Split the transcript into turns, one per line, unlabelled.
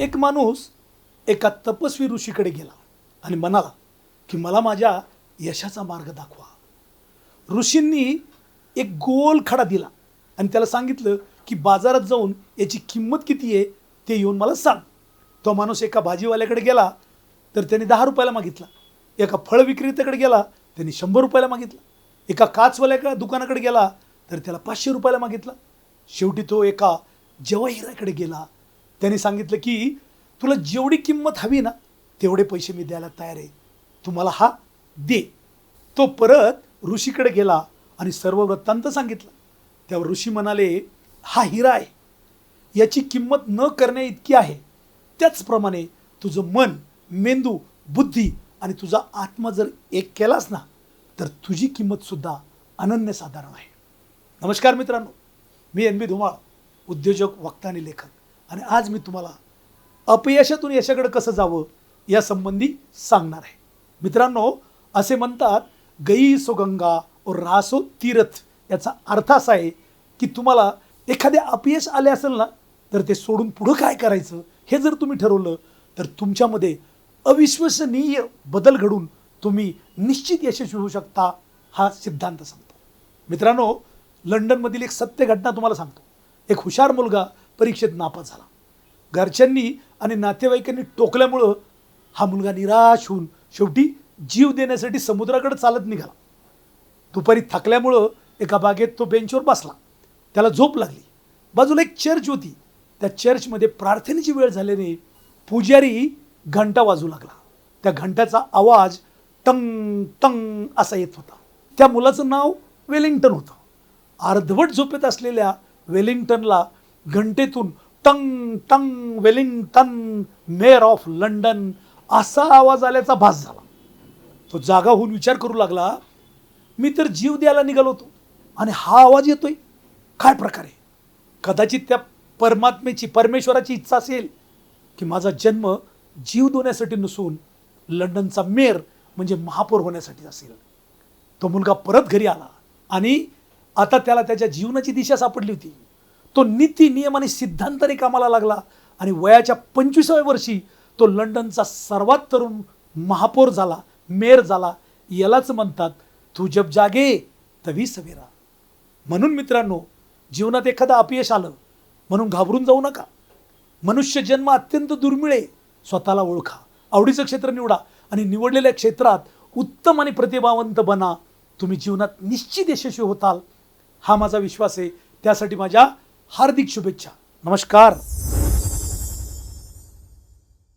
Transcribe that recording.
एक माणूस एका तपस्वी ऋषीकडे गेला आणि म्हणाला की मला माझ्या यशाचा मार्ग दाखवा. ऋषींनी एक गोल खडा दिला आणि त्याला सांगितलं की बाजारात जाऊन याची किंमत किती आहे ते येऊन मला सांग. तो माणूस एका भाजीवाल्याकडे गेला तर त्याने दहा रुपयाला मागितला. एका फळ विक्रेत्याकडे गेला त्यांनी शंभर रुपयाला मागितला. एका काचवाल्याकडे दुकानाकडे गेला तर त्याला पाचशे रुपयाला मागितला. शेवटी तो एका जवाहिराकडे गेला त्याने सांगितलं की तुला जेवढी किंमत हवी ना तेवढे पैसे मी द्यायला तयार आहे. तुम्हाला हा दे. तो परत ऋषीकडे गेला आणि सर्व वृत्तांत सांगितलं. त्यावर ऋषी म्हणाले हा हिरा आहे. याची किंमत न करण्या इतकी आहे. त्याचप्रमाणे तुझं मन मेंदू बुद्धी आणि तुझा आत्मा जर एक केलास ना तर तुझी किंमतसुद्धा अनन्यसाधारण आहे. नमस्कार मित्रांनो मी एन बी धुमाळ उद्योजक वक्ता आणि लेखक. आणि आज मी तुम्हाला अपयशातून यशाकडे कसं जावं यासंबंधी सांगणार आहे. मित्रांनो असे म्हणतात गई सो गंगा और रासो तीरथ. याचा अर्थ असा आहे की तुम्हाला एखादे अपयश आले असेल ना तर ते सोडून पुढं काय करायचं हे जर तुम्ही ठरवलं तर तुमच्यामध्ये अविश्वसनीय बदल घडून तुम्ही निश्चित यशस्वी होऊ शकता हा सिद्धांत सांगतो. मित्रांनो लंडनमधील एक सत्य घटना तुम्हाला सांगतो. एक हुशार मुलगा परीक्षेत नापास झाला. घरच्यांनी आणि नातेवाईकांनी टोकल्यामुळं हा मुलगा निराश होऊन शेवटी जीव देण्यासाठी समुद्राकडे चालत निघाला. दुपारी थकल्यामुळं एका बागेत तो बेंचवर बसला. त्याला झोप लागली. बाजूला एक चर्च होती. त्या चर्चमध्ये प्रार्थनेची वेळ झाल्याने पुजारी घंटा वाजू लागला. त्या घंट्याचा आवाज टंग टंग असा येत होता. त्या मुलाचं नाव वेलिंग्टन होतं. अर्धवट झोपेत असलेल्या वेलिंग्टनला घंटेतून टंग टंग वेलिंग्टन मेअर ऑफ लंडन असा आवाज आल्याचा भास झाला. तो जागा होऊन विचार करू लागला मी तर जीव द्यायला निघालो होतो आणि हा आवाज येतोय. काय प्रकारे? कदाचित त्या परमात्मेची परमेश्वराची इच्छा असेल की माझा जन्म जीव देण्यासाठी नसून लंडनचा मेयर म्हणजे महापौर होण्यासाठी असेल. तो मुलगा परत घरी आला आणि आता त्याला त्याच्या जीवनाची दिशा सापडली होती. तो नीती नियम आणि सिद्धांताने कामाला लागला. आणि वयाच्या पंचवीसाव्या वर्षी तो लंडनचा सर्वात तरुण महापौर झाला मेयर झाला. यालाच म्हणतात तू जब जागे तवी सवेरा. म्हणून मित्रांनो जीवनात एखादं अपयश आलं म्हणून घाबरून जाऊ नका. मनुष्य जन्म अत्यंत दुर्मिळ आहे स्वतःला ओळखा. आवडीचं क्षेत्र निवडा आणि निवडलेल्या क्षेत्रात उत्तम आणि प्रतिभावंत बना. तुम्ही जीवनात निश्चित यशस्वी होताल. हा माझा विश्वास आहे. त्यासाठी माझ्या हार्दिक शुभेच्छा. नमस्कार.